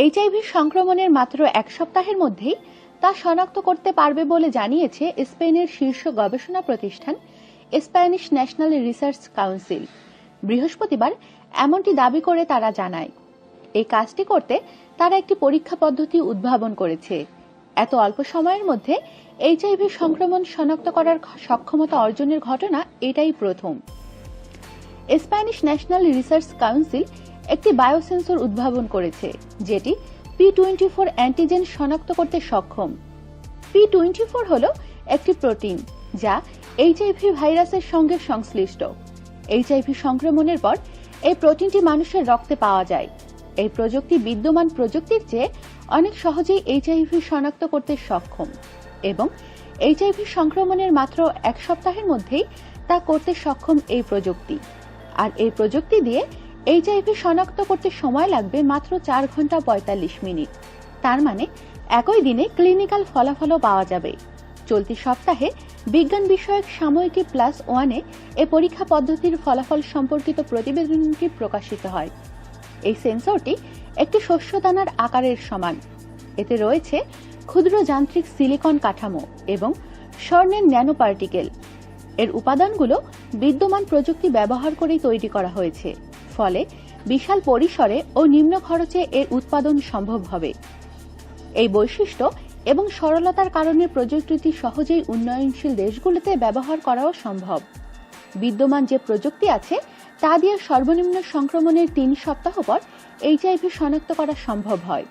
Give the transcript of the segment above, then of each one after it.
HIV সংক্রমণের মাত্র এক সপ্তাহের মধ্যেই তা শনাক্ত করতে পারবে বলে জানিয়েছে স্পেনের শীর্ষ গবেষণা প্রতিষ্ঠান স্প্যানিশ ন্যাশনাল রিসার্চ কাউন্সিল। বৃহস্পতিবার এমনটি দাবি করে তারা জানায়। এই কাজটি করতে তারা একটি পরীক্ষা পদ্ধতি উদ্ভাবন করেছে। এত অল্প সময়ের মধ্যে এইচআইভি সংক্রমণ শনাক্ত করার সক্ষমতা অর্জনের ঘটনা এটাই প্রথম। স্প্যানিশ ন্যাশনাল রিসার্চ কাউন্সিল একটি বায়োসেন্সর উদ্ভাবন করেছে, যেটি পি টোয়েন্টি ফোর অ্যান্টিজেন শনাক্ত করতে সক্ষম। পি টোয়েন্টি ফোর হল একটি প্রোটিন, যা এইচআইভি ভাইরাসের সঙ্গে সংশ্লিষ্ট। এইচআইভি সংক্রমণের পর এই প্রোটিনটি মানুষের রক্তে পাওয়া যায়। এই প্রযুক্তি বিদ্যমান প্রযুক্তির চেয়ে অনেক সহজেই এইচআইভি শনাক্ত করতে সক্ষম এবং এইচআইভি সংক্রমণের মাত্র এক সপ্তাহের মধ্যেই তা করতে সক্ষম এই প্রযুক্তি। আর এই প্রযুক্তি দিয়ে এইচআইভি শনাক্ত করতে সময় লাগবে মাত্র চার ঘণ্টা পঁয়তাল্লিশ মিনিট। তার মানে একই দিনে ক্লিনিক্যাল ফলাফলও পাওয়া যাবে। চলতি সপ্তাহে বিজ্ঞান বিষয়ক সাময়িকী প্লাস ওয়ানে এ পরীক্ষা পদ্ধতির ফলাফল সম্পর্কিত প্রতিবেদনটি প্রকাশিত হয়। এই সেন্সরটি একটি শস্যদানার আকারের সমান। এতে রয়েছে ক্ষুদ্র যান্ত্রিক সিলিকন কাঠামো এবং স্বর্ণের ন্যানো পার্টিকেল এর উপাদানগুলো বিদ্যমান প্রযুক্তি ব্যবহার করেই তৈরি করা হয়েছে। ফলে বিশাল পরিসরে ও নিম্ন খরচে এর উৎপাদন সম্ভব হবে। এই বৈশিষ্ট্য এবং সরলতার কারণে প্রযুক্তিটি সহজেই উন্নয়নশীল দেশগুলোতে ব্যবহার করাও সম্ভব। বিদ্যমান যে প্রযুক্তি আছে, তা দিয়ে সর্বনিম্ন সংক্রমণের তিন সপ্তাহ পর এইচআইভি শনাক্ত করা সম্ভব হয়।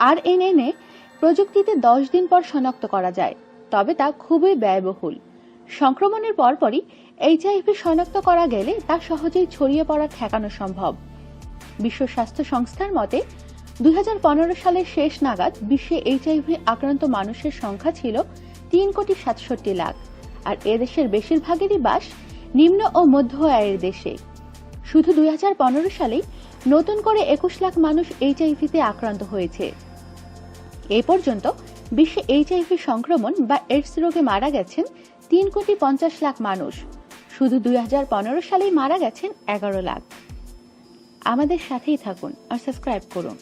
আর এনএনএ প্রযুক্তিতে দশ দিন পর শনাক্ত করা যায়, তবে তা খুবই ব্যয়বহুল। সংক্রমণের পরপরই এইচআইভি শনাক্ত করা গেলে তা সহজেই ছড়িয়ে পড়া, ঠেকানো সম্ভব। বিশ্ব স্বাস্থ্য সংস্থার মতে, দুই হাজার পনেরো সালের শেষ নাগাদ বিশ্বে এইচআইভি আক্রান্ত মানুষের সংখ্যা ছিল তিন কোটি সাতষট্টি লাখ, আর এদেশের বেশিরভাগেরই বাস নিম্ন ও মধ্য আয়ের দেশে। শুধু দুই হাজার পনেরো সালেই নতুন করে একুশ লাখ মানুষ এইচআইভিতে আক্রান্ত হয়েছে। এ পর্যন্ত বিশ্বে এইচআইভি সংক্রমণ বা এইডস রোগে মারা গেছেন তিন কোটি পঞ্চাশ লাখ মানুষ। শুধু দুই হাজার পনেরো সালেই মারা গেছেন এগারো লাখ। আমাদের সাথেই থাকুন আর সাবস্ক্রাইব করুন।